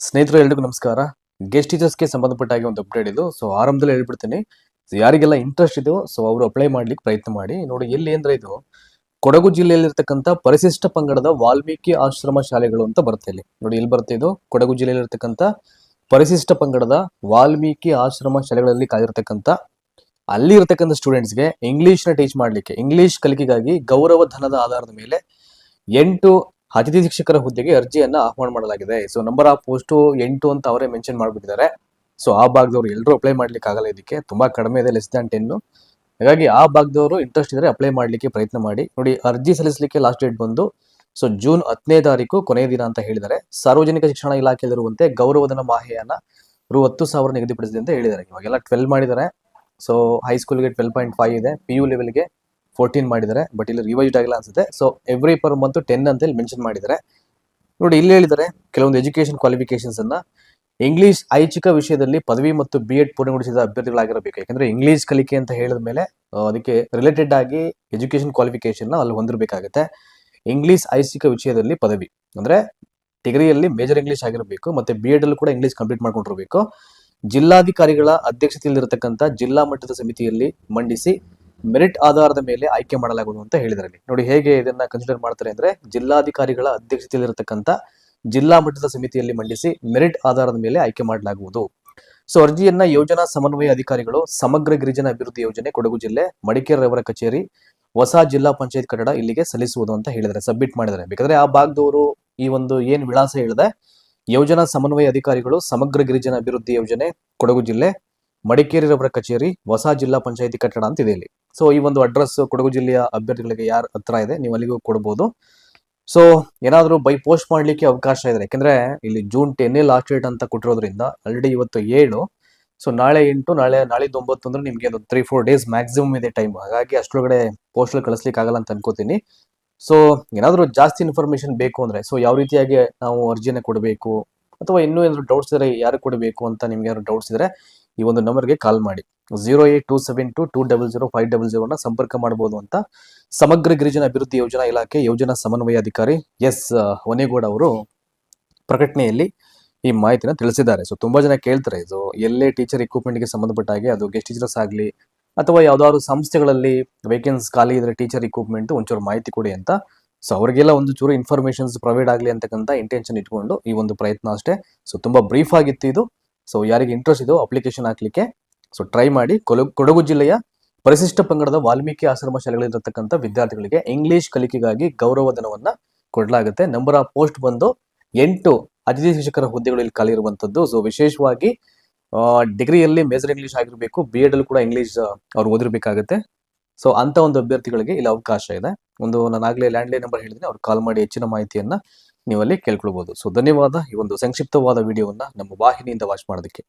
ಸ್ನೇಹಿತರು, ಎಲ್ರಿಗೂ ನಮಸ್ಕಾರ. ಗೆಸ್ಟ್ ಟೀಚರ್ಸ್ಗೆ ಸಂಬಂಧಪಟ್ಟ ಹಾಗೆ ಒಂದು ಅಪ್ಡೇಟ್ ಇದು. ಸೊ ಆರಂಭದಲ್ಲಿ ಹೇಳ್ಬಿಡ್ತೀನಿ. ಯಾರಿಗೆಲ್ಲ ಇಂಟ್ರೆಸ್ಟ್ ಇದೆಯೋ ಸೊ ಅವರು ಅಪ್ಲೈ ಮಾಡ್ಲಿಕ್ಕೆ ಪ್ರಯತ್ನ ಮಾಡಿ. ನೋಡಿ, ಎಲ್ಲಿ ಅಂದ್ರೆ ಇದು ಕೊಡಗು ಜಿಲ್ಲೆಯಲ್ಲಿರ್ತಕ್ಕಂಥ ಪರಿಶಿಷ್ಟ ಪಂಗಡದ ವಾಲ್ಮೀಕಿ ಆಶ್ರಮ ಶಾಲೆಗಳು ಅಂತ ಬರುತ್ತೆ ಇಲ್ಲಿ. ನೋಡಿ, ಎಲ್ಲಿ ಬರುತ್ತೆ ಇದು? ಕೊಡಗು ಜಿಲ್ಲೆಯಲ್ಲಿರ್ತಕ್ಕಂಥ ಪರಿಶಿಷ್ಟ ಪಂಗಡದ ವಾಲ್ಮೀಕಿ ಆಶ್ರಮ ಶಾಲೆಗಳಲ್ಲಿ ಕಾದಿರ್ತಕ್ಕಂಥ ಅಲ್ಲಿ ಇರ್ತಕ್ಕಂಥ ಸ್ಟೂಡೆಂಟ್ಸ್ಗೆ ನ ಟೀಚ್ ಮಾಡಲಿಕ್ಕೆ ಇಂಗ್ಲಿಷ್ ಕಲಿಕೆಗಾಗಿ ಗೌರವ ಧನದ ಆಧಾರದ ಮೇಲೆ ಎಂಟು ಅತಿಥಿ ಶಿಕ್ಷಕರ ಹುದ್ದೆಗೆ ಅರ್ಜಿಯನ್ನ ಆಹ್ವಾನ ಮಾಡಲಾಗಿದೆ. ಸೊ ನಂಬರ್ ಆಫ್ ಪೋಸ್ಟ್ ಎಂಟು ಅಂತ ಅವರೇ ಮೆನ್ಷನ್ ಮಾಡ್ಬಿಟ್ಟಿದ್ದಾರೆ. ಸೊ ಆ ಭಾಗದವರು ಎಲ್ಲರೂ ಅಪ್ಲೈ ಮಾಡ್ಲಿಕ್ಕೆ ಆಗಲ್ಲ ಇದಕ್ಕೆ. ತುಂಬಾ ಕಡಿಮೆ ಇದೆ ಲೆಸ್ ದನ್ ಟೆನ್ ಹಾಗಾಗಿ ಆ ಭಾಗದವರು ಇಂಟ್ರೆಸ್ಟ್ ಇದ್ರೆ ಅಪ್ಲೈ ಮಾಡ್ಲಿಕ್ಕೆ ಪ್ರಯತ್ನ ಮಾಡಿ. ನೋಡಿ, ಅರ್ಜಿ ಸಲ್ಲಿಸಲಿಕ್ಕೆ ಲಾಸ್ಟ್ ಡೇಟ್ ಬಂದು ಸೊ ಜೂನ್ ಹತ್ತನೇ ತಾರೀಕು ಕೊನೆಯ ದಿನ ಅಂತ ಹೇಳಿದ್ದಾರೆ. ಸಾರ್ವಜನಿಕ ಶಿಕ್ಷಣ ಇಲಾಖೆಯಲ್ಲಿರುವಂತೆ ಗೌರವಧನ ಮಾಹೆಯನ್ನ ರು ಹತ್ತು ಸಾವಿರ ನಿಗದಿಪಡಿಸಿದೆ ಅಂತ ಹೇಳಿದ್ದಾರೆ. ಇವಾಗೆಲ್ಲ ಟ್ವೆಲ್ ಮಾಡಿದ್ದಾರೆ. ಸೊ ಹೈಸ್ಕೂಲ್ಗೆ ಟ್ವೆಲ್ ಪಾಯಿಂಟ್ ಫೈವ್ ಇದೆ. ಪಿ ಯು ಲೆವೆಲ್ಗೆ ಫೋರ್ಟೀನ್ ಮಾಡಿದ್ದಾರೆ ಬಟ್ ಇಲ್ಲಿ ರಿವೈಸ್ಡ್ ಆಗಿಲ್ಲ ಅನ್ಸುತ್ತೆ. So every per month ten ಅಂತ ಇಲ್ಲಿ ಮೆನ್ಷನ್ ಮಾಡಿದ್ದಾರೆ. ನೋಡಿ, ಇಲ್ಲಿ ಹೇಳಿದ್ದಾರೆ, ಕೆಲವೊಂದು ಎಜುಕೇಶನ್ ಕ್ವಾಲಿಫಿಕೇಶನ್ಸ್ ಅನ್ನ. ಇಂಗ್ಲಿಷ್ ಐಚ್ಛಿಕ ವಿಷಯದಲ್ಲಿ ಪದವಿ ಮತ್ತು ಬಿ ಎಡ್ ಪೂರ್ಣಗೊಳಿಸಿದ ಅಭ್ಯರ್ಥಿಗಳಾಗಿರಬೇಕು. ಯಾಕಂದ್ರೆ ಇಂಗ್ಲಿಷ್ ಕಲಿಕೆ ಅಂತ ಹೇಳಿದ ಮೇಲೆ ಅದಕ್ಕೆ ರಿಲೇಟೆಡ್ ಆಗಿ ಎಜುಕೇಶನ್ ಕ್ವಾಲಿಫಿಕೇಶನ್ ಅಲ್ಲಿ ಹೊಂದಿರಬೇಕಾಗುತ್ತೆ. ಇಂಗ್ಲಿಷ್ ಐಚ್ಛಿಕ ವಿಷಯದಲ್ಲಿ ಪದವಿ. ಅಂದ್ರೆ ಡಿಗ್ರಿಯಲ್ಲಿ ಮೇಜರ್ ಇಂಗ್ಲಿಷ್ ಆಗಿರಬೇಕು, ಮತ್ತೆ ಬಿ ಎಡ್ ಅಲ್ಲೂ ಕೂಡ ಇಂಗ್ಲಿಷ್ ಕಂಪ್ಲೀಟ್ ಮಾಡ್ಕೊಂಡಿರಬೇಕು. ಜಿಲ್ಲಾಧಿಕಾರಿಗಳ ಅಧ್ಯಕ್ಷತೆಯಲ್ಲಿರತಕ್ಕಂಥ ಜಿಲ್ಲಾ ಮಟ್ಟದ ಸಮಿತಿಯಲ್ಲಿ ಮಂಡಿಸಿ ಮೆರಿಟ್ ಆಧಾರದ ಮೇಲೆ ಆಯ್ಕೆ ಮಾಡಲಾಗುವುದು ಅಂತ ಹೇಳಿದ್ದಾರೆ ಇಲ್ಲಿ. ನೋಡಿ ಹೇಗೆ ಇದನ್ನ ಕನ್ಸಿಡರ್ ಮಾಡ್ತಾರೆ ಅಂದ್ರೆ ಜಿಲ್ಲಾಧಿಕಾರಿಗಳ ಅಧ್ಯಕ್ಷತೆಯಲ್ಲಿರತಕ್ಕಂಥ ಜಿಲ್ಲಾ ಮಟ್ಟದ ಸಮಿತಿಯಲ್ಲಿ ಮಂಡಿಸಿ ಮೆರಿಟ್ ಆಧಾರದ ಮೇಲೆ ಆಯ್ಕೆ ಮಾಡಲಾಗುವುದು. ಸೊ ಅರ್ಜಿಯನ್ನ ಯೋಜನಾ ಸಮನ್ವಯ ಅಧಿಕಾರಿಗಳು ಸಮಗ್ರ ಗಿರಿಜನ ಅಭಿವೃದ್ಧಿ ಯೋಜನೆ ಕೊಡಗು ಜಿಲ್ಲೆ ಮಡಿಕೇರಿ ಅವರ ಕಚೇರಿ ಹೊಸ ಜಿಲ್ಲಾ ಪಂಚಾಯತ್ ಕಟ್ಟಡ ಇಲ್ಲಿಗೆ ಸಲ್ಲಿಸುವುದು ಅಂತ ಹೇಳಿದ್ದಾರೆ, ಸಬ್ಮಿಟ್ ಮಾಡಿದರೆ ಬೇಕಾದ್ರೆ ಆ ಭಾಗದವರು ಈ ಒಂದು ಏನ್ ವಿಳಾಸ ಹೇಳಿದೆ? ಯೋಜನಾ ಸಮನ್ವಯ ಅಧಿಕಾರಿಗಳು ಸಮಗ್ರ ಗಿರಿಜನ ಅಭಿವೃದ್ಧಿ ಯೋಜನೆ ಕೊಡಗು ಜಿಲ್ಲೆ ಮಡಿಕೇರಿ ರವರ ಕಚೇರಿ ಹೊಸ ಜಿಲ್ಲಾ ಪಂಚಾಯತಿ ಕಟ್ಟಡ ಅಂತ ಇದೆ ಇಲ್ಲಿ. ಸೊ ಈ ಒಂದು ಅಡ್ರೆಸ್ ಕೊಡಗು ಜಿಲ್ಲೆಯ ಅಭ್ಯರ್ಥಿಗಳಿಗೆ ಯಾರ ಹತ್ರ ಇದೆ, ನೀವು ಅಲ್ಲಿಗೂ ಕೊಡಬಹುದು ಸೊ ಏನಾದರೂ ಬೈ ಪೋಸ್ಟ್ ಮಾಡ್ಲಿಕ್ಕೆ ಅವಕಾಶ ಇದೆ ಯಾಕಂದ್ರೆ ಇಲ್ಲಿ ಜೂನ್ ಟೆನ್ನೇ ಲಾಸ್ಟ್ ಡೇಟ್ ಅಂತ ಕೊಟ್ಟಿರೋದ್ರಿಂದ ಆಲ್ರೆಡಿ ಇವತ್ತು ಏಳು. ಸೊ ನಾಳೆ ಎಂಟು, ನಾಳೆ, ನಾಳಿದ್ದು ಒಂಬತ್ತು ಅಂದ್ರೆ ನಿಮಗೆ ಒಂದು ತ್ರೀ ಫೋರ್ ಡೇಸ್ ಮ್ಯಾಕ್ಸಿಮಮ್ ಇದೆ ಟೈಮ್ ಹಾಗಾಗಿ ಅಷ್ಟರೊಳಗಡೆ ಪೋಸ್ಟಲ್ಲಿ ಕಳಿಸ್ಲಿಕ್ಕೆ ಆಗಲ್ಲ ಅಂತ ಅನ್ಕೋತೀನಿ. ಸೊ ಏನಾದರೂ ಜಾಸ್ತಿ ಇನ್ಫಾರ್ಮೇಶನ್ ಬೇಕು ಅಂದ್ರೆ ಸೊ ಯಾವ ರೀತಿಯಾಗಿ ನಾವು ಅರ್ಜಿನ ಕೊಡಬೇಕು, ಅಥವಾ ಇನ್ನೂ ಏನಾದ್ರು ಡೌಟ್ಸ್ ಇದ್ರೆ ಯಾರು ಕೊಡಬೇಕು ಅಂತ ನಿಮ್ಗೆ ಏನಾದ್ರು ಡೌಟ್ಸ್ ಇದ್ರೆ ಈ ಒಂದು ನಂಬರ್ಗೆ ಕಾಲ್ ಮಾಡಿ. Zero eight two seven two two double zero five double ಜೀರೋನ ಸಂಪರ್ಕ ಮಾಡಬಹುದು ಅಂತ ಸಮಗ್ರ ಗಿರಿಜನ ಅಭಿವೃದ್ಧಿ ಯೋಜನಾ ಇಲಾಖೆ ಯೋಜನಾ ಸಮನ್ವಯ ಅಧಿಕಾರಿ ಎಸ್ ಹೊನೇಗೌಡ ಅವರು ಪ್ರಕಟಣೆಯಲ್ಲಿ ಈ ಮಾಹಿತಿನ ತಿಳಿಸಿದ್ದಾರೆ. ಸೊ ತುಂಬಾ ಜನ ಕೇಳ್ತಾರೆ, ಇದು ಎಲ್ಲೇ ಟೀಚರ್ಗೆ ಸಂಬಂಧಪಟ್ಟ ಹಾಗೆ, ಅದು ಗೆಸ್ಟ್ ಟೀಚರ್ಸ್ ಆಗಲಿ, ಅಥವಾ ಯಾವ್ದಾದ್ರು ಸಂಸ್ಥೆಗಳಲ್ಲಿ ವೇಕೆನ್ಸ್ ಖಾಲಿ ಇದ್ರೆ ಟೀಚರ್ ಇಕ್ವಿಪ್ಮೆಂಟ್ ಒಂಚೂರು ಮಾಹಿತಿ ಕೊಡಿ ಅಂತ. ಸೊ ಅವರಿಗೆಲ್ಲ ಒಂದು ಚೂರು ಇನ್ಫಾರ್ಮೇಶನ್ಸ್ ಪ್ರೊವೈಡ್ ಆಗಲಿ ಅಂತಕ್ಕಂಥ ಇಂಟೆನ್ಷನ್ ಇಟ್ಕೊಂಡು ಈ ಒಂದು ಪ್ರಯತ್ನ ಅಷ್ಟೇ. ಸೊ ತುಂಬಾ ಬ್ರೀಫ್ ಆಗಿತ್ತು ಇದು. ಸೊ ಯಾರಿಗೆ ಇಂಟ್ರೆಸ್ಟ್ ಇದೋ ಅಪ್ಲಿಕೇಶನ್ ಹಾಕ್ಲಿಕ್ಕೆ ಸೊ ಟ್ರೈ ಮಾಡಿ ಕೊಡಗು ಜಿಲ್ಲೆಯ ಪರಿಶಿಷ್ಟ ಪಂಗಡದ ವಾಲ್ಮೀಕಿ ಆಶ್ರಮ ಶಾಲೆಗಳಿರತಕ್ಕಂಥ ವಿದ್ಯಾರ್ಥಿಗಳಿಗೆ ಇಂಗ್ಲಿಷ್ ಕಲಿಕೆಗಾಗಿ ಗೌರವಧನವನ್ನ ಕೊಡಲಾಗುತ್ತೆ. ನಂಬರ್ ಆಫ್ ಪೋಸ್ಟ್ ಬಂದು ಎಂಟು ಅತಿಥಿ ಶಿಕ್ಷಕರ ಹುದ್ದೆಗಳು ಇಲ್ಲಿ ಖಾಲಿ ಇರುವಂತದ್ದು ಸೊ ವಿಶೇಷವಾಗಿ ಡಿಗ್ರಿಯಲ್ಲಿ ಮೇಜರ್ ಇಂಗ್ಲಿಷ್ ಆಗಿರಬೇಕು ಬಿ ಎಡ್ ಅಲ್ಲಿ ಕೂಡ ಇಂಗ್ಲಿಷ್ ಅವ್ರು ಓದಿರಬೇಕಾಗುತ್ತೆ. ಸೊ ಅಂತ ಒಂದು ಅಭ್ಯರ್ಥಿಗಳಿಗೆ ಇಲ್ಲಿ ಅವಕಾಶ ಇದೆ. ಒಂದು, ನಾನು ಆಗ್ಲೇ ಲ್ಯಾಂಡ್ಲೈನ್ ನಂಬರ್ ಹೇಳಿದ್ರೆ ಅವ್ರು ಕಾಲ್ ಮಾಡಿ ಹೆಚ್ಚಿನ ಮಾಹಿತಿಯನ್ನ ನೀವು ಅಲ್ಲಿ ಕೇಳ್ಕೊಳ್ಬಹುದು ಸೊ ಧನ್ಯವಾದ. ಈ ಒಂದು ಸಂಕ್ಷಿಪ್ತವಾದ ವಿಡಿಯೋವನ್ನು ನಮ್ಮ ವಾಹಿನಿಯಿಂದ ವಾಚ್ ಮಾಡೋದಕ್ಕೆ.